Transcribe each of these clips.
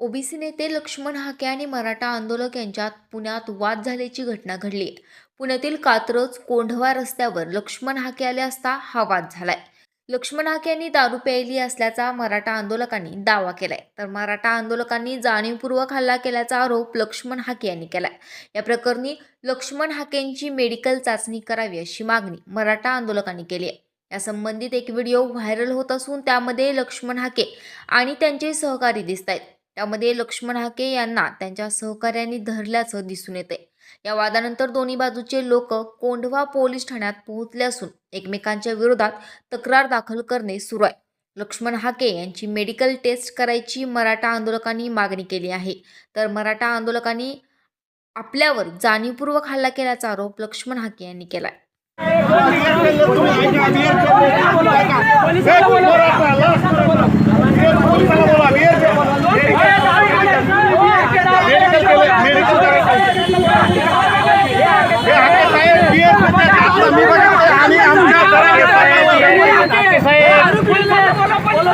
OBC नेते लक्ष्मण हाके आणि मराठा आंदोलक यांच्यात पुण्यात वाद झाल्याची घटना घडली. पुण्यातील कात्रज कोंढवा रस्त्यावर लक्ष्मण हाके आले असता हा वाद झालाय. लक्ष्मण हाके यांनी दारू प्यायली असल्याचा मराठा आंदोलकांनी दावा केलाय. तर मराठा आंदोलकांनी जाणीवपूर्वक हल्ला केल्याचा आरोप लक्ष्मण हाके यांनी केलाय. या प्रकरणी लक्ष्मण हाकेंची मेडिकल चाचणी करावी अशी मागणी मराठा आंदोलकांनी केली आहे. या संबंधित एक व्हिडिओ व्हायरल होत असून त्यामध्ये लक्ष्मण हाके आणि त्यांचे सहकारी दिसत आहेत त्यामध्ये लक्ष्मण हाके यांना त्यांच्या सहकाऱ्यांनी धरल्याचं दिसून येते या वादानंतर दोन्ही बाजूचे लोक कोंढवा पोलीस ठाण्यात पोहोचले असून एकमेकांच्या विरोधात तक्रार दाखल करणे सुरू आहे. लक्ष्मण हाके यांची मेडिकल टेस्ट करायची मराठा आंदोलकांनी मागणी केली आहे. तर मराठा आंदोलकांनी आपल्यावर जाणीवपूर्वक हल्ला केल्याचा आरोप लक्ष्मण हाके यांनी केलाय.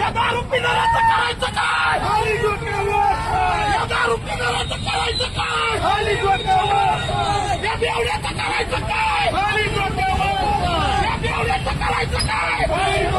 या दारू पिणाऱ्याचं करायचं काय या दारू पिणाऱ्याचं करायचं काय? या बेवड्याचं करायचं काय? या बेवड्याचं करायचं काय?